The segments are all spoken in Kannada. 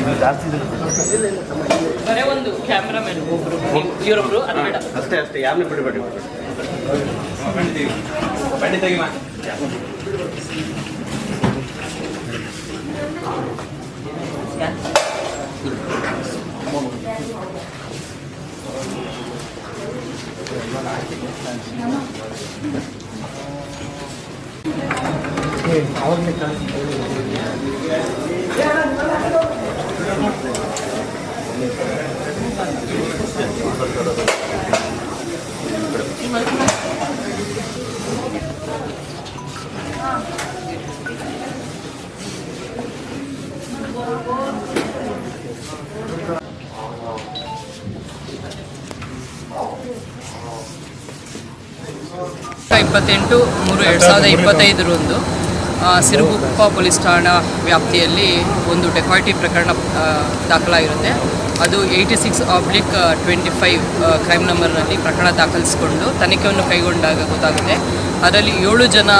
ಇದು ಜಾಸ್ತಿ ಬರೇ ಒಂದು ಕ್ಯಾಮ್ರಾಮನ್ ಒಬ್ರು. ಇವರೊಬ್ರು ಬೇಡ. ಅಷ್ಟೇ ಅಷ್ಟೇ. ಯಾರನ್ನೂ ಬಿಡಬೇಡಿ? ಇಪ್ಪತ್ತೆಂಟು ಮೂರು ಎರಡು ಸಾವಿರದ ಇಪ್ಪತ್ತೈದರಂದು. ಸಿರುಗುಪ್ಪ ಪೊಲೀಸ್ ಠಾಣಾ ವ್ಯಾಪ್ತಿಯಲ್ಲಿ ಒಂದು ಡೆಕಾಯಿಟಿ ಪ್ರಕರಣ ದಾಖಲಾಗಿರುತ್ತೆ. ಅದು eighty six oblique twenty five crime ನಂಬರ್ನಲ್ಲಿ ಪ್ರಕರಣ ದಾಖಲಿಸಿಕೊಂಡು ತನಿಖೆಯನ್ನು ಕೈಗೊಂಡಾಗ ಗೊತ್ತಾಗುತ್ತೆ. ಅದರಲ್ಲಿ ಏಳು ಜನ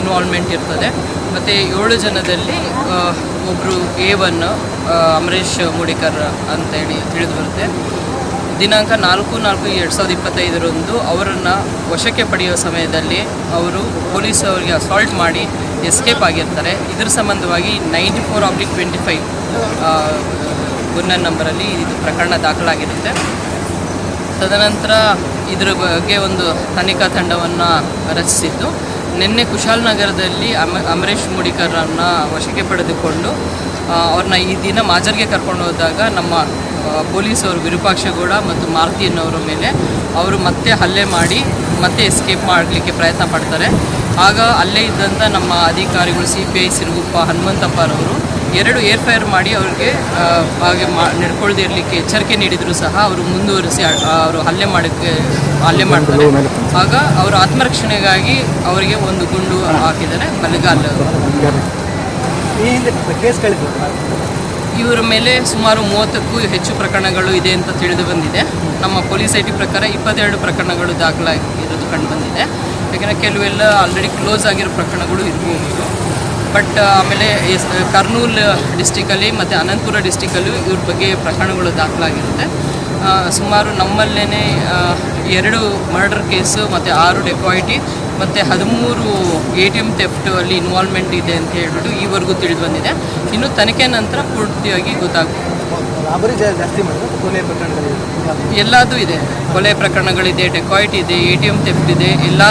ಇನ್ವಾಲ್ವ್ಮೆಂಟ್ ಇರ್ತದೆ. ಮತ್ತು ಏಳು ಜನದಲ್ಲಿ ಒಬ್ಬರು ಎ ಒನ್ ಅಮರೇಶ್ ಮೂಡಿಕರ್ ಅಂತೇಳಿ ತಿಳಿದು ಬರುತ್ತೆ. ದಿನಾಂಕ ನಾಲ್ಕು ನಾಲ್ಕು ಎರಡು ಸಾವಿರದ ಇಪ್ಪತ್ತೈದರಂದು ಅವರನ್ನು ವಶಕ್ಕೆ ಪಡೆಯುವ ಸಮಯದಲ್ಲಿ ಅವರು ಪೊಲೀಸ್ ಅವರಿಗೆ ಅಸಾಲ್ಟ್ ಮಾಡಿ ಎಸ್ಕೇಪ್ ಆಗಿರ್ತಾರೆ ಇದರ ಸಂಬಂಧವಾಗಿ ninety four oblique twenty five ಗುನ್ನನ್ ನಂಬರಲ್ಲಿ ಇದು ಪ್ರಕರಣ ದಾಖಲಾಗಿರುತ್ತೆ. ತದನಂತರ ಇದರ ಬಗ್ಗೆ ಒಂದು ತನಿಖಾ ತಂಡವನ್ನು ರಚಿಸಿದ್ದು. ನಿನ್ನೆ ಕುಶಾಲನಗರದಲ್ಲಿ ಅಮ, ಅಮರೇಶ್ ಮೂಡಿಕರನ್ನು ವಶಕ್ಕೆ ಪಡೆದುಕೊಂಡು ಅವ್ರನ್ನ ಈ ದಿನ ಮಾಜರ್ಗೆ ಕರ್ಕೊಂಡು ಹೋದಾಗ ನಮ್ಮ ಪೊಲೀಸವರು ವಿರೂಪಾಕ್ಷಗೌಡ ಮತ್ತು ಮಾರುತಿ ಮೇಲೆ ಅವರು ಮತ್ತೆ ಹಲ್ಲೆ ಮಾಡಿ ಮತ್ತೆ ಎಸ್ಕೇಪ್ ಮಾಡಲಿಕ್ಕೆ ಪ್ರಯತ್ನ ಪಡ್ತಾರೆ. ಆಗ ಅಲ್ಲೇ ಇದ್ದಂಥ ನಮ್ಮ ಅಧಿಕಾರಿಗಳು ಸಿ ಪಿ ಐ ಸಿರುಗುಪ್ಪ ಹನುಮಂತಪ್ಪರವರು ಎರಡು ಏರ್ ಫೈರ್ ಮಾಡಿ ಅವ್ರಿಗೆ ಹಾಗೆ ಮಾ ನಡ್ಕೊಳ್ದೇ ಇರಲಿಕ್ಕೆ ಎಚ್ಚರಿಕೆ ನೀಡಿದರೂ ಸಹ ಅವರು ಮುಂದುವರಿಸಿ ಅವರು ಹಲ್ಲೆ ಮಾಡೋಕ್ಕೆ ಹಲ್ಲೆ ಮಾಡ್ತಾರೆ. ಆಗ ಅವರು ಆತ್ಮರಕ್ಷಣೆಗಾಗಿ ಅವರಿಗೆ ಒಂದು ಗುಂಡು ಹಾಕಿದ್ದಾರೆ ಬಲಗಾಲ. ಇವರ ಮೇಲೆ ಸುಮಾರು ಮೂವತ್ತಕ್ಕೂ ಹೆಚ್ಚು ಪ್ರಕರಣಗಳು ಇದೆ ಅಂತ ತಿಳಿದು ಬಂದಿದೆ. ನಮ್ಮ ಪೊಲೀಸ್ ಐ ಟಿ ಪ್ರಕಾರ ಇಪ್ಪತ್ತೆರಡು ಪ್ರಕರಣಗಳು ದಾಖಲಾಗಿರೋದು ಕಂಡು ಬಂದಿದೆ. ಯಾಕೆಂದರೆ ಕೆಲವೆಲ್ಲ ಆಲ್ರೆಡಿ ಕ್ಲೋಸ್ ಆಗಿರೋ ಪ್ರಕರಣಗಳು ಇರ್ಬೋದು. ಬಟ್ ಆಮೇಲೆ ಎಸ್ ಕರ್ನೂಲ್ ಡಿಸ್ಟಿಕಲ್ಲಿ ಮತ್ತು ಅನಂತಪುರ ಡಿಸ್ಟಿಕಲ್ಲೂ ಇವ್ರ ಬಗ್ಗೆ ಪ್ರಕರಣಗಳು ದಾಖಲಾಗಿರುತ್ತೆ. ಸುಮಾರು ನಮ್ಮಲ್ಲೇ ಎರಡು ಮರ್ಡರ್ ಕೇಸು ಮತ್ತು ಆರು ಡೆಪಾಯಿಟಿ ಮತ್ತು ಹದಿಮೂರು ಎ ಟಿ ಎಂ ಥೆಫ್ಟ್ ಅಲ್ಲಿ ಇನ್ವಾಲ್ವ್ಮೆಂಟ್ ಇದೆ ಅಂತ ಹೇಳ್ಬಿಟ್ಟು ಈವರೆಗೂ ತಿಳಿದು ಬಂದಿದೆ. ಇನ್ನು ತನಿಖೆ ನಂತರ ಪೂರ್ತಿಯಾಗಿ ಗೊತ್ತಾಗುತ್ತೆ ರಾಬರಿ ಕೊಲೆ ಪ್ರಕರಣಗಳಿದೆ? ಎಲ್ಲದೂ ಇದೆ. ಕೊಲೆ ಪ್ರಕರಣಗಳಿದೆ ಡೆಕಾಯಿಟ್ ಇದೆ ಎ ಟಿ ಎಂ ಥೆಫ್ಟ್ ಇದೆ ಎಲ್ಲ